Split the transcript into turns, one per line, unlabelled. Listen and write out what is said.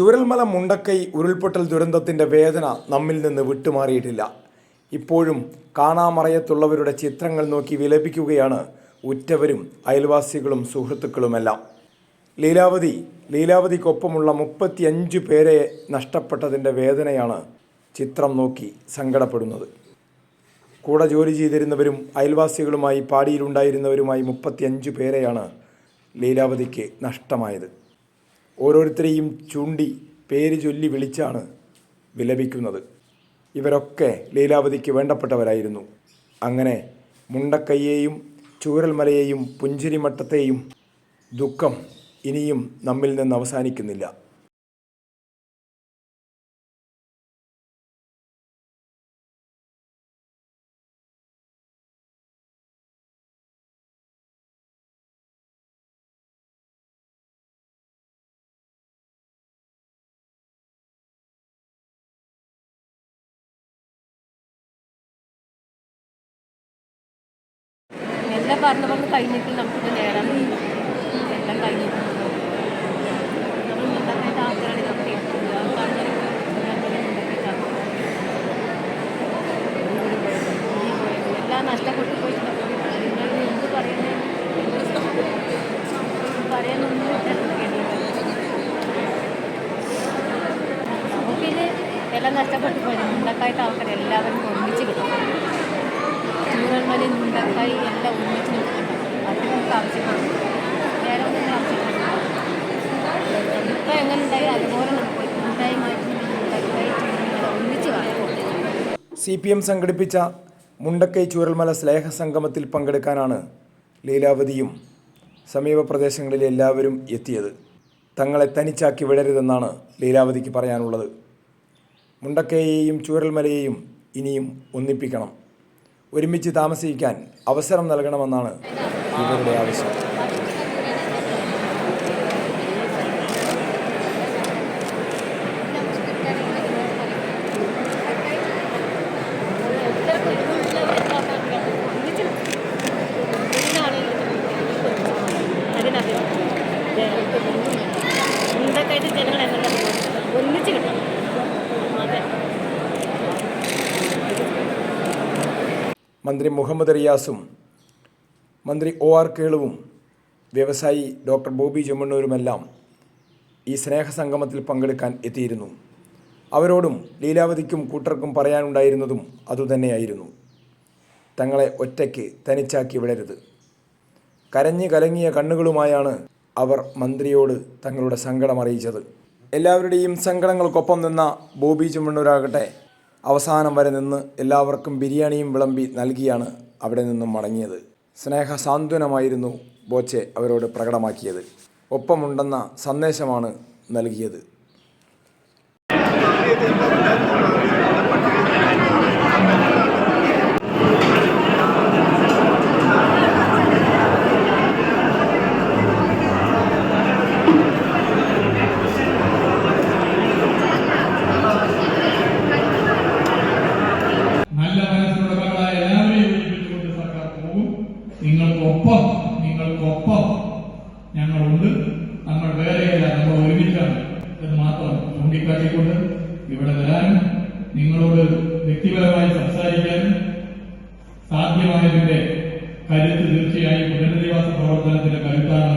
ചൂരൽമല മുണ്ടക്കൈ ഉരുൾപൊട്ടൽ ദുരന്തത്തിന്റെ വേദന നമ്മിൽ നിന്ന് വിട്ടുമാറിയിട്ടില്ല. ഇപ്പോഴും കാണാമറയത്തുള്ളവരുടെ ചിത്രങ്ങൾ നോക്കി വിലപിക്കുകയാണ് ഉറ്റവരും അയൽവാസികളും സുഹൃത്തുക്കളുമെല്ലാം. ലീലാവതി ലീലാവതിക്കൊപ്പമുള്ള മുപ്പത്തിയഞ്ച് പേരെ നഷ്ടപ്പെട്ടതിന്റെ വേദനയാണ് ചിത്രം നോക്കി സങ്കടപ്പെടുന്നത്. കൂടെ ജോലി ചെയ്തിരുന്നവരും അയൽവാസികളുമായി പാടിയിലുണ്ടായിരുന്നവരുമായി മുപ്പത്തിയഞ്ച് പേരെയാണ് ലീലാവതിക്ക് നഷ്ടമായത്. ഓരോരുത്തരെയും ചൂണ്ടി പേര് ചൊല്ലി വിളിച്ചാണ് വിലപിക്കുന്നത്. ഇവരൊക്കെ ലീലാവതിക്ക് വേണ്ടപ്പെട്ടവരായിരുന്നു. അങ്ങനെ മുണ്ടക്കയ്യേയും ചൂരൽമലയെയും പുഞ്ചിരിമട്ടത്തെയും ദുഃഖം ഇനിയും നമ്മിൽ നിന്ന് അവസാനിക്കുന്നില്ല.
എല്ലാം പറഞ്ഞു പറഞ്ഞ് കഴിഞ്ഞിട്ട് നമുക്കിത് നേടാൻ എല്ലാം കഴിഞ്ഞിട്ട്. നമ്മൾ മുണ്ടാക്കായിട്ട് ആൾക്കാരാണ് നമുക്ക് ആൾക്കാരുടെ എല്ലാം നഷ്ടപ്പെട്ടു നമുക്കിത് എല്ലാം നഷ്ടപ്പെട്ടു പോയി ഉണ്ടാക്കായിട്ട് ആൾക്കാർ എല്ലാവരും ഒന്നിച്ച് കിട്ടും മുണ്ടക്കായി എല്ലാം ഒന്നിച്ച് നിൽക്കുന്നുണ്ട് അത് നമുക്ക് ആവശ്യപ്പെടുന്നു വേറെ ഒന്നും ആവശ്യമാണ് ഇപ്പം എങ്ങനെ ഉണ്ടായി? അതുപോലെ നമുക്ക് ഉണ്ടായി മാറ്റി കാണും
സി പി എം സംഘടിപ്പിച്ച മുണ്ടക്കൈ ചൂരൽമല സ്നേഹ സംഗമത്തിൽ പങ്കെടുക്കാനാണ് ലീലാവതിയും സമീപ പ്രദേശങ്ങളിലെ എല്ലാവരും എത്തിയത്. തങ്ങളെ തനിച്ചാക്കി വിടരുതെന്നാണ് ലീലാവതിക്ക് പറയാനുള്ളത്. മുണ്ടക്കയെയും ചൂരൽമലയെയും ഇനിയും ഒന്നിപ്പിക്കണം. ഒരുമിച്ച് താമസിക്കാൻ അവസരം നൽകണമെന്നാണ് ഇവരുടെ ആവശ്യം. മന്ത്രി മുഹമ്മദ് റിയാസും മന്ത്രി ഒ ആർ കേളുവും വ്യവസായി ഡോക്ടർ ബോബി ചെമ്മണ്ണൂരുമെല്ലാം ഈ സ്നേഹസംഗമത്തിൽ പങ്കെടുക്കാൻ എത്തിയിരുന്നു. അവരോടും ലീലാവതിക്കും കൂട്ടർക്കും പറയാനുണ്ടായിരുന്നതും അതുതന്നെയായിരുന്നു. തങ്ങളെ ഒറ്റയ്ക്ക് തനിച്ചാക്കി വിടരുത്. കരഞ്ഞു കലങ്ങിയ കണ്ണുകളുമായാണ് അവർ മന്ത്രിയോട് തങ്ങളുടെ സങ്കടം അറിയിച്ചത്. എല്ലാവരുടെയും സങ്കടങ്ങൾക്കൊപ്പം നിന്ന ബോബി ചെമ്മണ്ണൂരാകട്ടെ അവസാനം വരെ നിന്ന് എല്ലാവർക്കും ബിരിയാണിയും വിളമ്പി നൽകിയാണ് അവിടെ നിന്നും മടങ്ങിയത്. സ്നേഹ സാന്ത്വനമായിരുന്നു ബോച്ചെ അവരോട് പ്രകടമാക്കിയത്. ഒപ്പമുണ്ടെന്ന സന്ദേശമാണ് നൽകിയത്.
ഞങ്ങളുണ്ട് നമ്മൾ വേറെയല്ല നമ്മൾ ഒരുമിച്ചാണ് എന്ന് മാത്രം ചൂണ്ടിക്കാട്ടിക്കൊണ്ട് ഇവിടെ വരാനും നിങ്ങളോട് വ്യക്തിപരമായി സംസാരിക്കാനും സാധ്യമായതിന്റെ കരുത്ത് തീർച്ചയായും പുനരധിവാസ പ്രവർത്തനത്തിന്റെ കരുത്താണ്